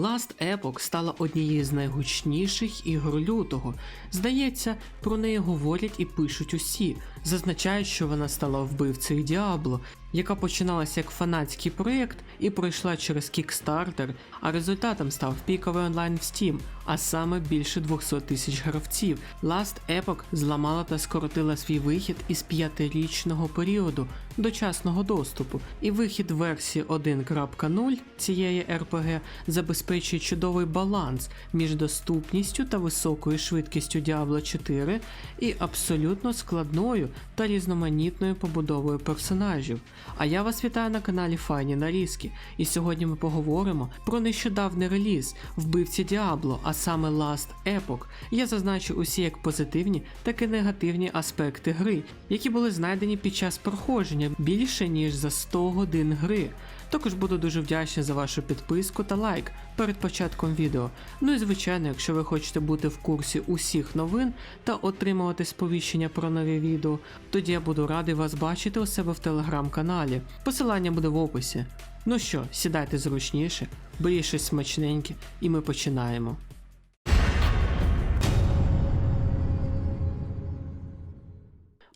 Last Epoch стала однією з найгучніших ігор лютого. Здається, про неї говорять і пишуть усі. Зазначають, що вона стала вбивцею Діабло, яка починалася як фанатський проєкт і пройшла через Kickstarter, а результатом став піковий онлайн в Steam, а саме більше 200 тисяч гравців. Last Epoch зламала та скоротила свій вихід із п'ятирічного періоду дочасного доступу, і вихід версії 1.0 цієї RPG забезпечує чудовий баланс між доступністю та високою швидкістю Diablo 4 і абсолютно складною та різноманітною побудовою персонажів. А я вас вітаю на каналі Файні Нарізки, і сьогодні ми поговоримо про нещодавний реліз вбивці Діабло, а саме Last Epoch. Я зазначу усі як позитивні, так і негативні аспекти гри, які були знайдені під час проходження більше ніж за 100 годин гри. Також буду дуже вдячний за вашу підписку та лайк перед початком відео. Ну і звичайно, якщо ви хочете бути в курсі усіх новин та отримувати сповіщення про нові відео, тоді я буду радий вас бачити у себе в телеграм-каналі. Посилання буде в описі. Ну що, сідайте зручніше, беріть щось смачненьке, і ми починаємо.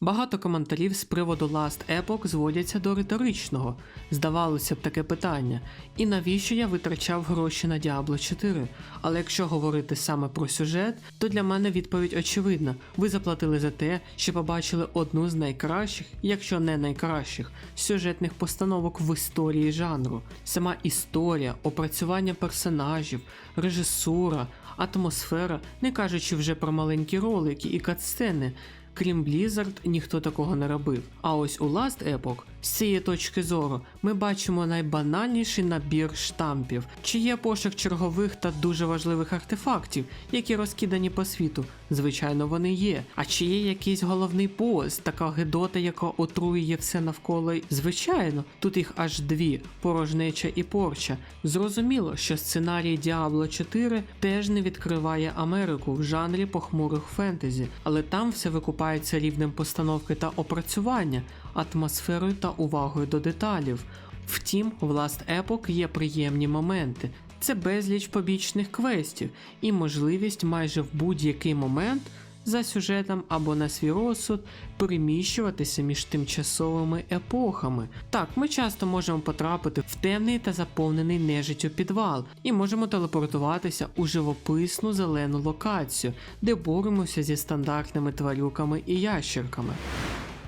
Багато коментарів з приводу Last Epoch зводяться до риторичного. Здавалося б, таке питання. І навіщо я витрачав гроші на Diablo 4? Але якщо говорити саме про сюжет, то для мене відповідь очевидна. Ви заплатили за те, що побачили одну з найкращих, якщо не найкращих, сюжетних постановок в історії жанру. Сама історія, опрацювання персонажів, режисура, атмосфера, не кажучи вже про маленькі ролики і катсцени. Крім Blizzard, ніхто такого не робив. А ось у Last Epoch, з цієї точки зору, ми бачимо найбанальніший набір штампів, чи є пошук чергових та дуже важливих артефактів, які розкидані по світу. Звичайно, вони є. А чи є якийсь головний бос, така гидота, яка отруює все навколо? Звичайно, тут їх аж дві порожнеча і порча. Зрозуміло, що сценарій Diablo 4 теж не відкриває Америку в жанрі похмурих фентезі, але там все викупається рівнем постановки та опрацювання, атмосферою та увагою до деталів. Втім, в Last Epoch є приємні моменти. Це безліч побічних квестів і можливість майже в будь-який момент за сюжетом або на свій розсуд переміщуватися між тимчасовими епохами. Так, ми часто можемо потрапити в темний та заповнений нежиттю підвал і можемо телепортуватися у живописну зелену локацію, де боремося зі стандартними тварюками і ящерками.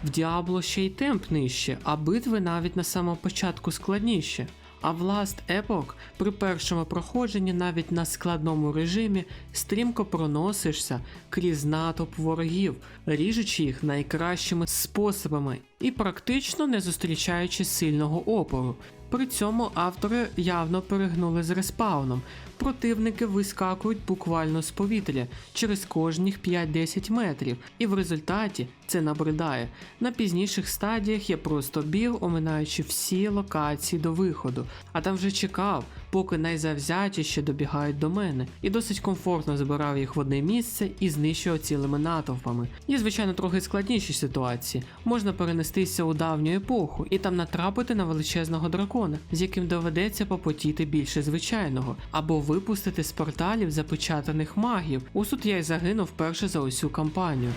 В Діабло ще й темп нижче, а битви навіть на самому початку складніші. А в Last Epoch при першому проходженні навіть на складному режимі стрімко проносишся крізь натовп ворогів, ріжучи їх найкращими способами і практично не зустрічаючи сильного опору. При цьому автори явно перегнули з респауном. Противники вискакують буквально з повітря через кожних 5-10 метрів, і в результаті це набридає. На пізніших стадіях я просто біг, оминаючи всі локації до виходу, а там вже чекав, поки найзавзятіші добігають до мене, і досить комфортно збирав їх в одне місце і знищував цілими натовпами. Є, звичайно, трохи складніші ситуації. Можна перенестися у давню епоху і там натрапити на величезного дракона, з яким доведеться попотіти більше звичайного, або випустити з порталів запечатаних магів. У я й загинув вперше за усю кампанію.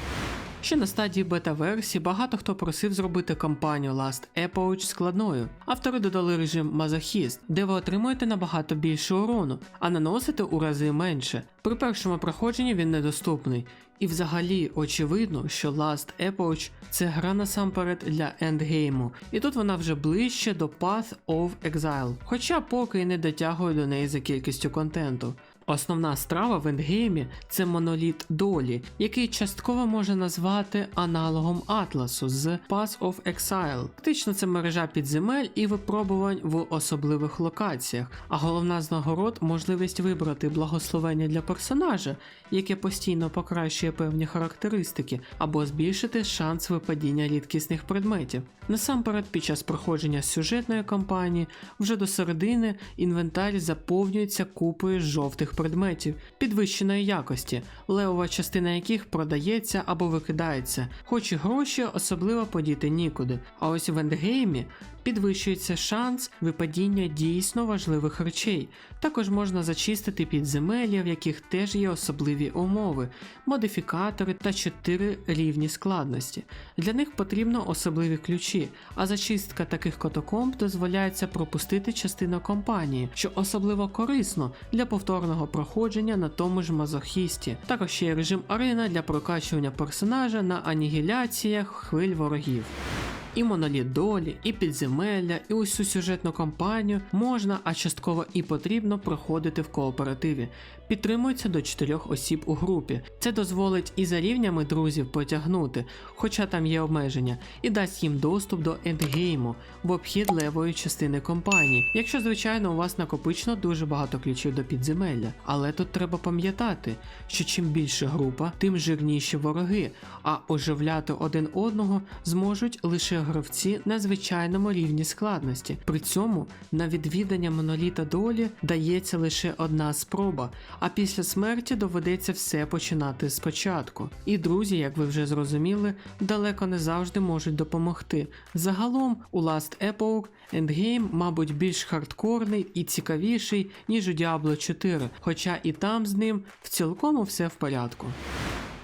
Ще на стадії бета-версії багато хто просив зробити кампанію Last Epoch складною. Автори додали режим Мазохіст, де ви отримуєте набагато більше урону, а наносите у рази менше. При першому проходженні він недоступний. І взагалі очевидно, що Last Epoch це гра насамперед для ендгейму, і тут вона вже ближче до Path of Exile, хоча поки не дотягує до неї за кількістю контенту. Основна страва в ендгеймі це моноліт долі, який частково можна назвати аналогом Атласу з Path of Exile. Фактично це мережа підземель і випробувань в особливих локаціях, а головна з нагород можливість вибрати благословення для персонажа, яке постійно покращує певні характеристики, або збільшити шанс випадіння рідкісних предметів. Насамперед, під час проходження сюжетної кампанії, вже до середини інвентар заповнюється купою жовтих предметів підвищеної якості, левова частина яких продається або викидається, хоч і гроші особливо подіти нікуди. А ось в ендгеймі підвищується шанс випадіння дійсно важливих речей. Також можна зачистити підземелля, в яких теж є особливі умови, модифікатори та 4 рівні складності. Для них потрібно особливі ключі, а зачистка таких катакомб дозволяється пропустити частину компанії, що особливо корисно для повторного проходження на тому ж мазохісті. Також є режим арена для прокачування персонажа на анігіляціях хвиль ворогів. І моноліт долі, і підземелля, і усю сюжетну кампанію можна, а частково і потрібно проходити в кооперативі. Підтримується до 4 осіб у групі. Це дозволить і за рівнями друзів потягнути, хоча там є обмеження, і дасть їм доступ до ендгейму в обхід левої частини компанії, якщо, звичайно, у вас накопичено дуже багато ключів до підземелля. Але тут треба пам'ятати, що чим більше група, тим жирніші вороги, а оживляти один одного зможуть лише гравці на звичайному рівні складності. При цьому на відвідання моноліта долі дається лише одна спроба, а після смерті доведеться все починати спочатку. І друзі, як ви вже зрозуміли, далеко не завжди можуть допомогти. Загалом у Last Epoch Endgame, мабуть, більш хардкорний і цікавіший, ніж у Diablo 4, хоча і там з ним в цілкому все в порядку.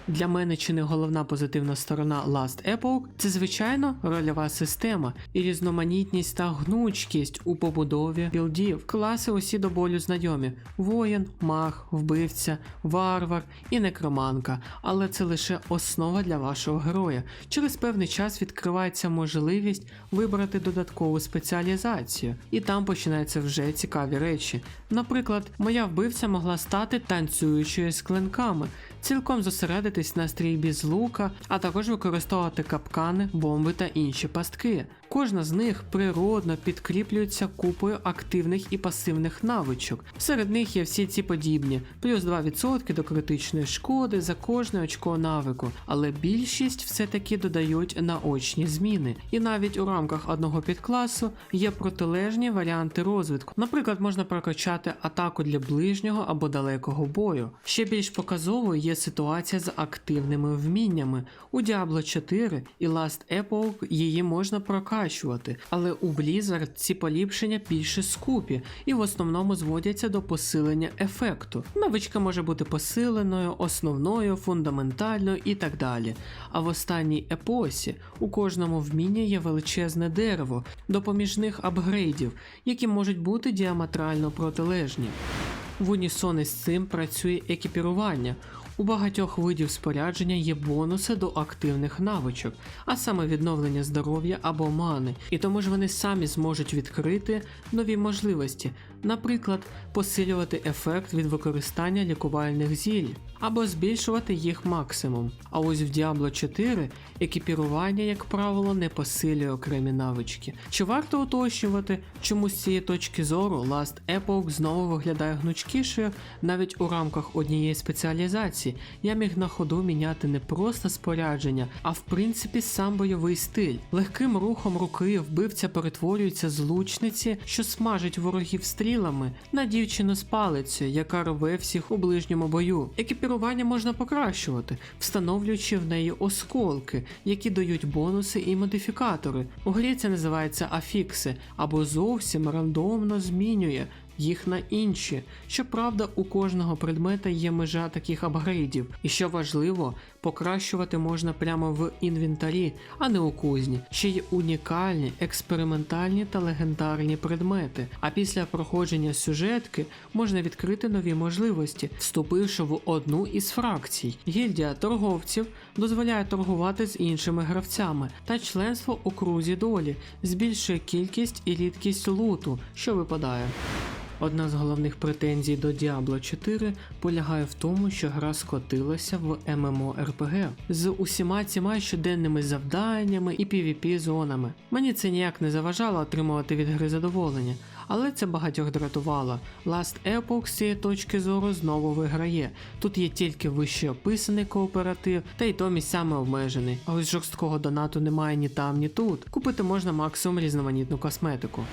Для мене чи не головна позитивна сторона Last Epoch – це звичайно рольова система і різноманітність та гнучкість у побудові білдів. Класи усі до болю знайомі: воїн, маг, вбивця, варвар і некроманка. Але це лише основа для вашого героя. Через певний час відкривається можливість вибрати додаткову спеціалізацію, і там починаються вже цікаві речі. Наприклад, моя вбивця могла стати танцюючою з клинками, цілком зосередитись на стрільбі з лука, а також використовувати капкани, бомби та інші пастки. Кожна з них природно підкріплюється купою активних і пасивних навичок. Серед них є всі ці подібні, плюс 2% до критичної шкоди за кожне очко навику, але більшість все-таки додають наочні зміни. І навіть у рамках одного підкласу є протилежні варіанти розвитку. Наприклад, можна прокачати атаку для ближнього або далекого бою. Ще більш показовою є ситуація з активними вміннями. У Diablo 4 і Last Epoch її можна прокачувати, але у Blizzard ці поліпшення більше скупі і в основному зводяться до посилення ефекту. Навичка може бути посиленою, основною, фундаментальною і так далі. А в останній епосі у кожному вмінні є величезне дерево допоміжних апгрейдів, які можуть бути діаметрально протилежні. В унісон із цим працює екіпірування. У багатьох видів спорядження є бонуси до активних навичок, а саме відновлення здоров'я або мани, і тому ж вони самі зможуть відкрити нові можливості, наприклад, посилювати ефект від використання лікувальних зіль або збільшувати їх максимум. А ось в Diablo 4 екіпірування, як правило, не посилює окремі навички. Чи варто уточнювати, чому з цієї точки зору Last Epoch знову виглядає гнучкішою навіть у рамках однієї спеціалізації, я міг на ходу міняти не просто спорядження, а в принципі сам бойовий стиль. Легким рухом руки вбивця перетворюється з лучниці, що смажить ворогів стрілами, на дівчину з палицею, яка рве всіх у ближньому бою. Екіпірування можна покращувати, встановлюючи в неї осколки, які дають бонуси і модифікатори. У грі це називається афікси, або зовсім рандомно змінює їх на інші. Щоправда, у кожного предмета є межа таких апгрейдів, і що важливо, покращувати можна прямо в інвентарі, а не у кузні. Ще є унікальні, експериментальні та легендарні предмети. А після проходження сюжетки можна відкрити нові можливості, вступивши в одну із фракцій. Гільдія торговців дозволяє торгувати з іншими гравцями, та членство у крузі долі збільшує кількість і рідкість луту, що випадає. Одна з головних претензій до Diablo 4 полягає в тому, що гра скотилася в MMORPG з усіма цими щоденними завданнями і PvP зонами. Мені це ніяк не заважало отримувати від гри задоволення, але це багатьох дратувало. Last Epoch з цієї точки зору знову виграє. Тут є тільки вище описаний кооператив, та й то місцями обмежений. А ось жорсткого донату немає ні там, ні тут. Купити можна максимум різноманітну косметику.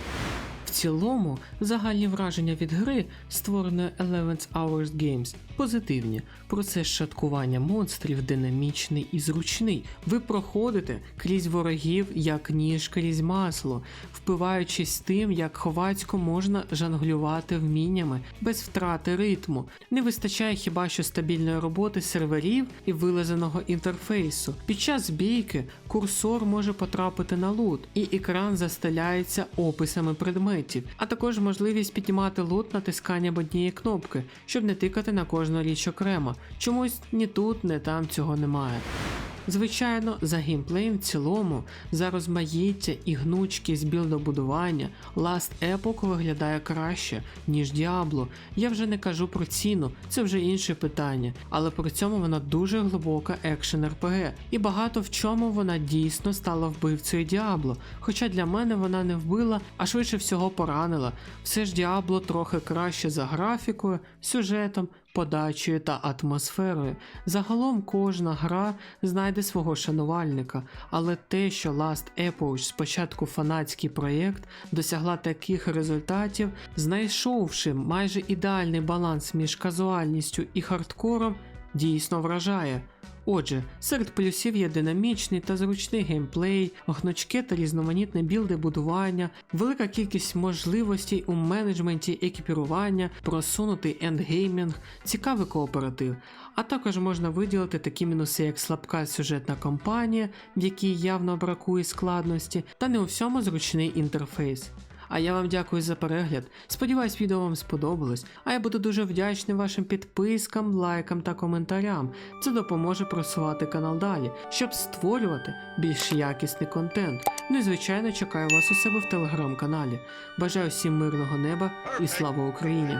Цілому, загальні враження від гри, створеної 11 Hours Games, позитивні. Процес шаткування монстрів динамічний і зручний. Ви проходите крізь ворогів як ніж крізь масло, впиваючись тим, як ховацько можна жонглювати вміннями без втрати ритму. Не вистачає хіба що стабільної роботи серверів і вилазеного інтерфейсу. Під час бійки курсор може потрапити на лут, і екран застеляється описами предметів, а також можливість піднімати лут натисканням однієї кнопки, щоб не тикати на кожну річ окремо. Чомусь ні тут, ні там цього немає. Звичайно, за геймплеєм в цілому, за розмаїття і гнучкість білдобудування, Last Epoch виглядає краще, ніж Diablo. Я вже не кажу про ціну, це вже інше питання, але при цьому вона дуже глибока екшен РПГ, і багато в чому вона дійсно стала вбивцею Діабло. Хоча для мене вона не вбила, а швидше всього поранила. Все ж Діабло трохи краще за графікою, сюжетом, подачею та атмосферою. Загалом кожна гра знайде свого шанувальника, але те, що Last Epoch спочатку фанатський проєкт досягла таких результатів, знайшовши майже ідеальний баланс між казуальністю і хардкором, дійсно вражає. Отже, серед плюсів є динамічний та зручний геймплей, гнучке та різноманітне білди будування, велика кількість можливостей у менеджменті екіпірування, просунутий ендгеймінг, цікавий кооператив. А також можна виділити такі мінуси, як слабка сюжетна кампанія, в якій явно бракує складності, та не у всьому зручний інтерфейс. А я вам дякую за перегляд. Сподіваюсь, відео вам сподобалось. А я буду дуже вдячний вашим підпискам, лайкам та коментарям. Це допоможе просувати канал далі, щоб створювати більш якісний контент. Ну і звичайно чекаю вас у себе в телеграм-каналі. Бажаю всім мирного неба і слава Україні!